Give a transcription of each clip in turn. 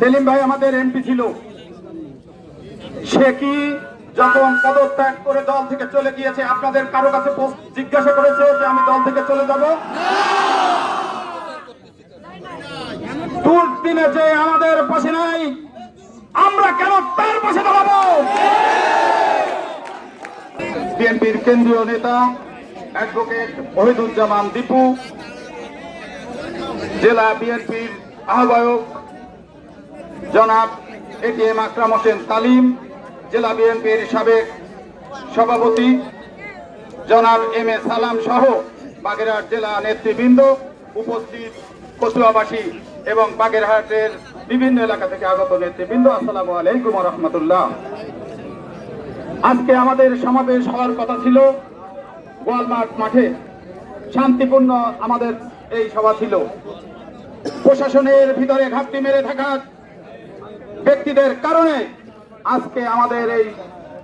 সেলিম ভাই আমাদের এমপি ছিল। সে কি যখন পদত্যাগ করে দল থেকে চলে গিয়েছে, আপনাদের কারও কাছে জিজ্ঞাসা করেছে যে আমি দল থেকে চলে যাব? যে আমাদের পাশে নাই, আমরা কেন তার পাশে দাঁড়াবো? বিএনপির কেন্দ্রীয় নেতা অ্যাডভোকেট ওহিদুজ্জামান দীপু, জেলা বিএনপির আহ্বায়ক জনাব এটিএম আকরাম হোসেন তালিম, জেলা বিএনপির সাবেক সভাপতি জনাব এম এ সালাম সহ বাগেরহাট জেলা নেতৃবৃন্দ উপস্থিত কচুয়াবাসী এবং বাগেরহাটের বিভিন্ন এলাকা থেকে আগত নেতৃবৃন্দ, আসসালামু আলাইকুম রহমতুল্লাহ। আজকে আমাদের সমাবেশ হওয়ার কথা ছিল গোয়ালমাঠ মাঠে। শান্তিপূর্ণ আমাদের এই সভা ছিল। প্রশাসনের ভিতরে ঘাপটি মেরে থাকা ব্যক্তিদের কারণে আজকে আমাদের এই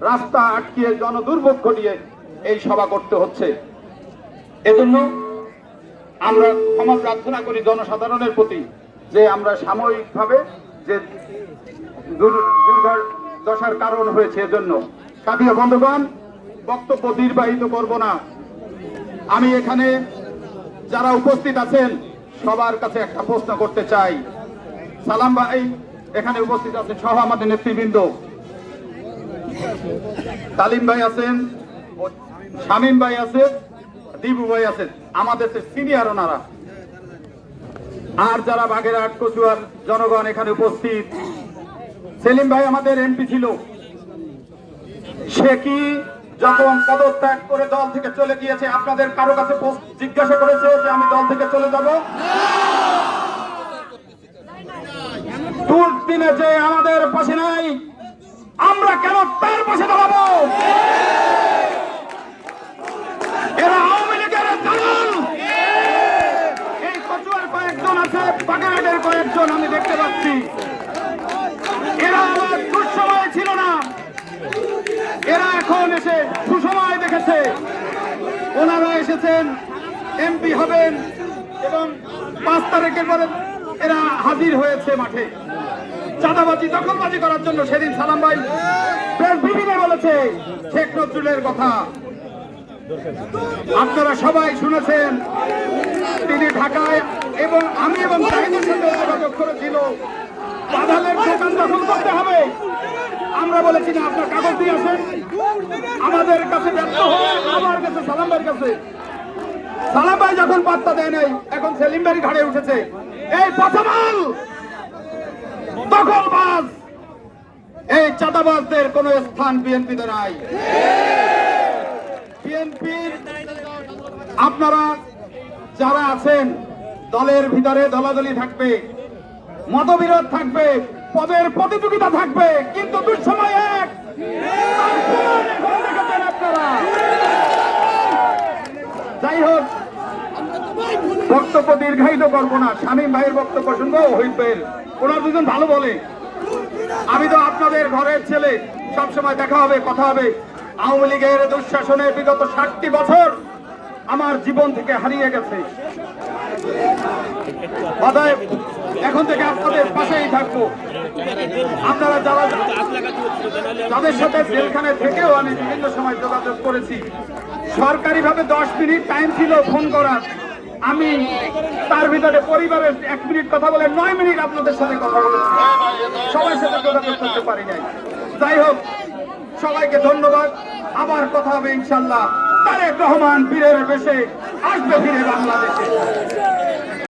রাস্তা আটকিয়ে জনদুর্ভোগ ঘটিয়ে এই সভা করতে হচ্ছে। এজন্য আমরা ক্ষমা প্রার্থনা করি জনসাধারণের প্রতি যে আমরা সাময়িকভাবে যে দুর্দশার কারণ হয়েছে এজন্য। সাথীয় বন্ধুগণ, বক্তব্য নির্বাহিত করব না। আমি এখানে যারা উপস্থিত আছেন, সবার কাছে একটা প্রশ্ন করতে চাই। সালাম ভাই। এখানে উপস্থিত আছেন সহ আমাদের নেতৃবৃন্দ। তালিম ভাই আছেন, শামীম ভাই আছেন দিবু ভাই আছেন, আমাদের সিনিয়র ওনারা। আর যারা বাগেরহাট, কচুয়ার জনগণ এখানে উপস্থিত, সেলিম ভাই আমাদের এমপি ছিল। সে কি যখন পদত্যাগ করে দল থেকে চলে গিয়েছে, আপনাদের কারও কাছে জিজ্ঞাসা করেছে যে আমি দল থেকে চলে যাব? দুর্দিনে যে আমাদের পাশে নাই, আমরা কেন তার পাশে দাঁড়াবো? এরা আওয়ামী লীগের দালাল। এই কচুয়ার কয়েকজন আছে, বাগেরহাটের কয়েকজন আমি দেখতে পাচ্ছি। এরা আমার দুঃসময় ছিল না। এরা এখন এসে সুসময় দেখেছে। ওনারা এসেছেন, এমপি হবেন এবং পাঁচ তারিখের পরে এরা হাজির হয়েছে মাঠে। চাঁদাবাজি, দখলবাজি করার জন্য সেদিন সালাম ভাই বিভিন্ন বলেছে, শেখ নজরুলের কথা। আপনারা সবাই শুনেছেন, তিনি ঢাকায় এবং আমি এবং আমরা বলেছি, না, আপনার কাগজ দিয়ে আসেন আমাদের কাছে আমার কাছে সালাম ভাইয়ের কাছে। সালাম ভাই যখন পাত্তা দেয় নাই, এখন সেলিম ভাই ঘাড়ে উঠেছে। এই পথমাল দখলবাজ। এই চাঁদাবাজদের কোনো স্থান বিএনপিতে নাই। বিএনপির আপনারা যারা আছেন, দলের ভিতরে দলাদলি থাকবে, মতবিরোধ থাকবে, পদের প্রতিযোগিতা থাকবে, কিন্তু দুঃসময় এক। যাই হোক বক্তব্য দীর্ঘায়িত করব না। শামীম ভাইয়ের বক্তব্য শুনব ওহিদ ভাইয়ের। ওনার দুজন ভালো বলে। আমি তো আপনাদের ঘরের ছেলে। সবসময় দেখা হবে, কথা হবে। আওয়ামী লীগের দুঃশাসনে বিগত ষাটটি বছর আমার জীবন থেকে হারিয়ে গেছে। এখন থেকে আপনাদের পাশেই থাকব। আপনারা যারা তাদের সাথে জেলখানে থেকেও আমি বিভিন্ন সময় যোগাযোগ করেছি। সরকারিভাবে দশ মিনিট টাইম ছিল ফোন করার। আমি তার ভিতরে পরিবারের এক মিনিট কথা বলে নয় মিনিট আপনাদের সাথে কথা বলেছি সবার সাথে যোগাযোগ করতে পারি নাই। যাই হোক, সবাইকে ধন্যবাদ। আবার কথা হবে ইনশাল্লাহ তারেক রহমান বীরের বেশে আসবে ফিরে বাংলাদেশে।